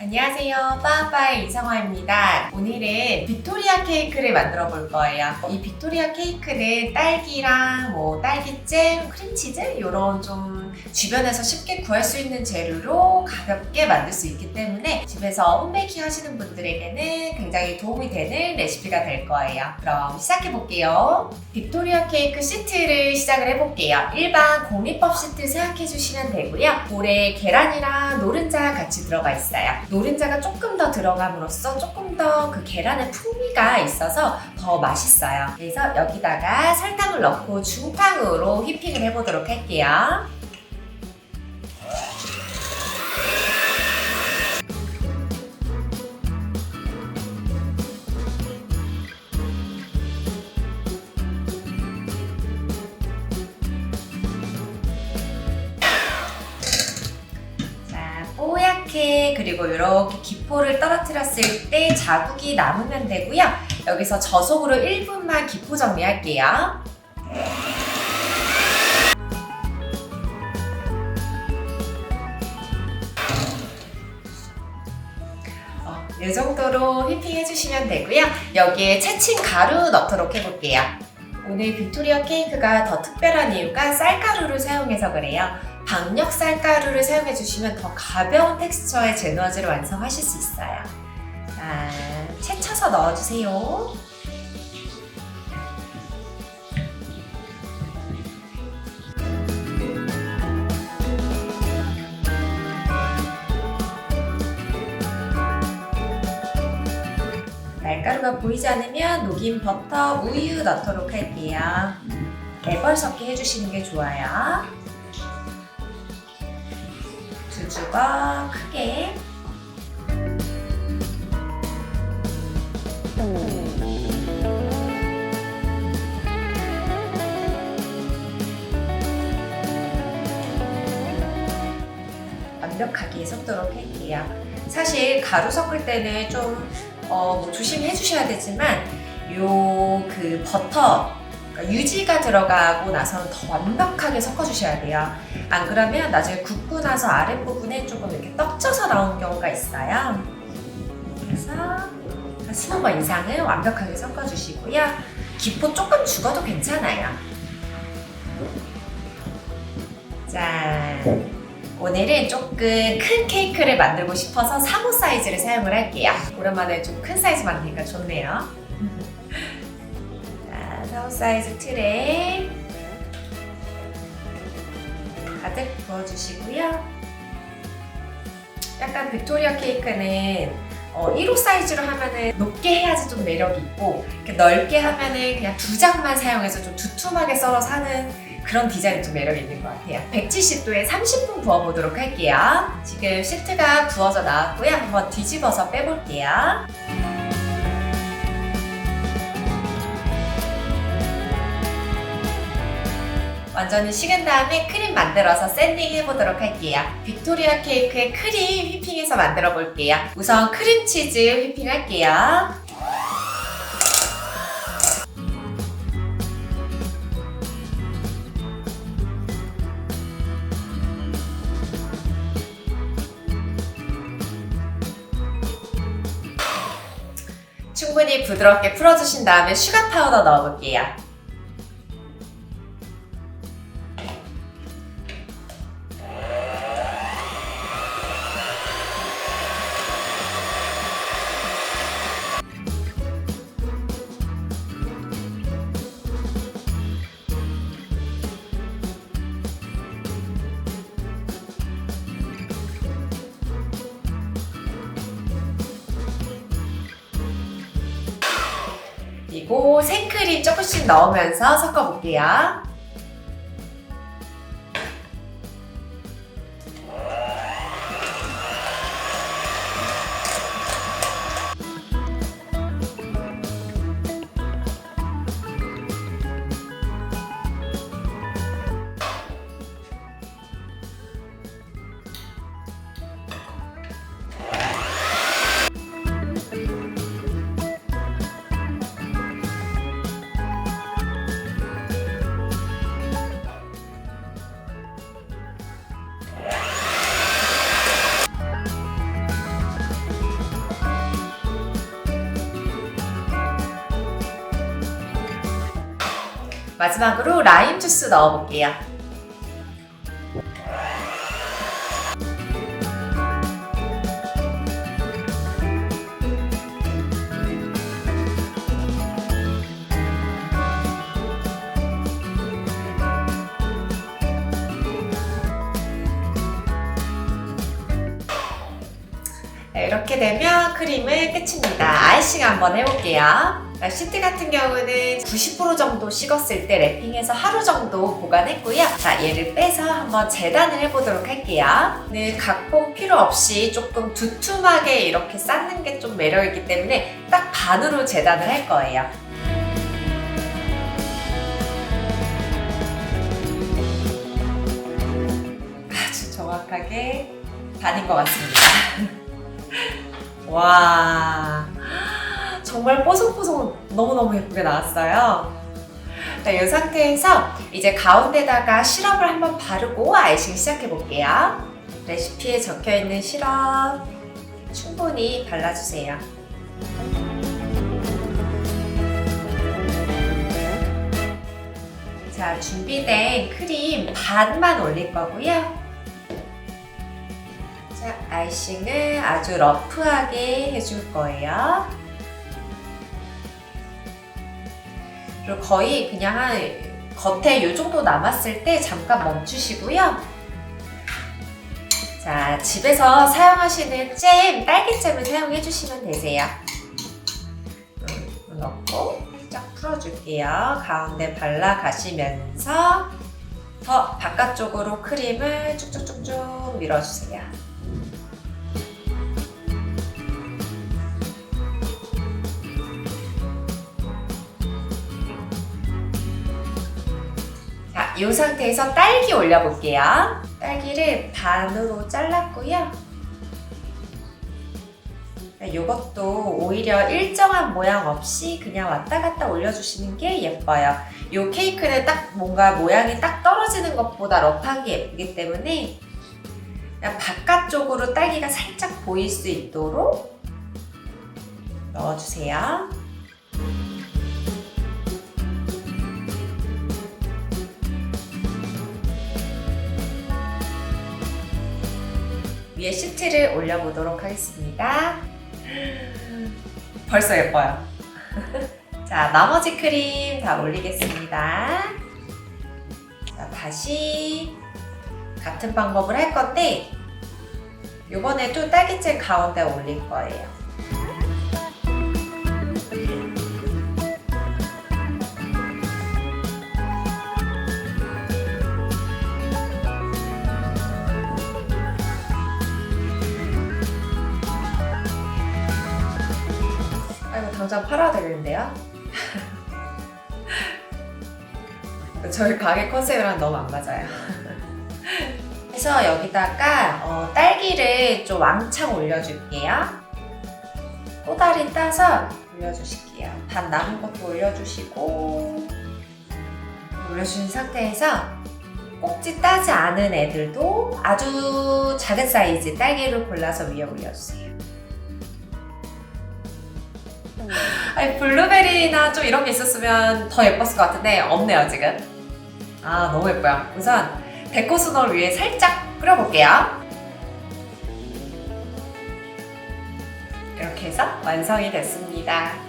안녕하세요. 빠빠의 이성화입니다. 오늘은 빅토리아 케이크를 만들어 볼 거예요. 이 빅토리아 케이크는 딸기랑 뭐 딸기잼, 크림치즈 이런 좀 주변에서 쉽게 구할 수 있는 재료로 가볍게 만들 수 있기 때문에 집에서 홈베이킹 하시는 분들에게는 굉장히 도움이 되는 레시피가 될 거예요. 그럼 시작해 볼게요. 빅토리아 케이크 시트를 시작을 해볼게요. 일반 공리법 시트 생각해 주시면 되고요. 볼에 계란이랑 노른자 같이 들어가 있어요. 노른자가 조금 더 들어감으로써 조금 더 그 계란의 풍미가 있어서 더 맛있어요. 그래서 여기다가 설탕을 넣고 중탕으로 휘핑을 해보도록 할게요. 그리고 이렇게 기포를 떨어뜨렸을 때 자국이 남으면 되고요. 여기서 저속으로 1분만 기포 정리할게요. 어, 이 정도로 휘핑 해주시면 되고요. 여기에 채친 가루 넣도록 해볼게요. 오늘 빅토리아 케이크가 더 특별한 이유가 쌀가루를 사용해서 그래요. 박력 쌀가루를 사용해 주시면 더 가벼운 텍스처의 제누아즈를 완성하실 수 있어요. 자, 채 쳐서 넣어주세요. 날가루가 보이지 않으면 녹인 버터, 우유 넣도록 할게요. 매벌 섞기 해주시는 게 좋아요. 두 주걱 크게 완벽하게 섞도록 할게요. 사실 가루 섞을 때는 좀 어, 뭐 조심해 주셔야 되지만 요 그 버터 그러니까 유지가 들어가고 나서는 더 완벽하게 섞어 주셔야 돼요. 안 그러면 나중에 굽고 나서 아랫부분에 조금 이렇게 떡져서 나오는 경우가 있어요. 그래서 한 20번 이상은 완벽하게 섞어 주시고요. 기포 조금 죽어도 괜찮아요. 자, 오늘은 조금 큰 케이크를 만들고 싶어서 3호 사이즈를 사용을 할게요. 오랜만에 좀 큰 사이즈 만드니까 좋네요. 자, 4호 사이즈 틀에 가득 부어주시고요. 약간 빅토리아 케이크는 어, 1호 사이즈로 하면은 높게 해야지 좀 매력이 있고 이렇게 넓게 하면은 그냥 두 장만 사용해서 좀 두툼하게 썰어서 하는 그런 디자인이 좀 매력이 있는 것 같아요. 170도에 30분 구워보도록 할게요. 지금 시트가 구워져 나왔고요. 한번 뒤집어서 빼볼게요. 완전히 식은 다음에 크림 만들어서 샌딩 해보도록 할게요. 빅토리아 케이크의 크림 휘핑해서 만들어 볼게요. 우선 크림치즈 휘핑 할게요. 충분히 부드럽게 풀어주신 다음에 슈가 파우더 넣어볼게요. 그리고 생크림 조금씩 넣으면서 섞어볼게요. 마지막으로 라임 주스 넣어볼게요. 네, 이렇게 되면 크림은 끝입니다. 아이싱 한번 해볼게요. 자, 시트 같은 경우는 90% 정도 식었을 때 랩핑해서 하루 정도 보관했고요. 자, 얘를 빼서 한번 재단을 해보도록 할게요. 네, 각본 필요 없이 조금 두툼하게 이렇게 쌓는 게 좀 매력있기 때문에 딱 반으로 재단을 할 거예요. 아주 정확하게 반인 것 같습니다. 와, 정말 뽀송뽀송 너무너무 예쁘게 나왔어요. 자, 이 상태에서 이제 가운데다가 시럽을 한번 바르고 아이싱 시작해 볼게요. 레시피에 적혀 있는 시럽 충분히 발라주세요. 자, 준비된 크림 반만 올릴 거고요. 자, 아이싱을 아주 러프하게 해줄 거예요. 그리고 거의 그냥 한 겉에 이 정도 남았을 때 잠깐 멈추시고요. 자, 집에서 사용하시는 잼, 딸기잼을 사용해 주시면 되세요. 음, 넣고 살짝 풀어줄게요. 가운데 발라 가시면서 더 바깥쪽으로 크림을 쭉쭉쭉쭉 밀어주세요. 이 상태에서 딸기 올려볼게요. 딸기를 반으로 잘랐고요. 이것도 오히려 일정한 모양 없이 그냥 왔다 갔다 올려주시는 게 예뻐요. 이 케이크는 딱 뭔가 모양이 딱 떨어지는 것보다 러프한 게 예쁘기 때문에 바깥쪽으로 딸기가 살짝 보일 수 있도록 넣어주세요. 위에 시트를 올려보도록 하겠습니다. 벌써 예뻐요. 자, 나머지 크림 다 올리겠습니다. 자, 다시 같은 방법을 할 건데, 이번에도 딸기잼 가운데 올릴 거예요. 당장 팔아야 되겠는데요? 저희 가게 컨셉이랑 너무 안 맞아요. 그래서 여기다가 어, 딸기를 좀 왕창 올려줄게요. 꼬다리 따서 올려주실게요. 반 남은 것도 올려주시고 올려주신 상태에서 꼭지 따지 않은 애들도 아주 작은 사이즈 딸기를 골라서 위에 올려주세요. 아니 블루베리나 좀 이런 게 있었으면 더 예뻤을 것 같은데 없네요 지금. 아 너무 예뻐요. 우선 데코스널 위에 살짝 뿌려볼게요. 이렇게 해서 완성이 됐습니다.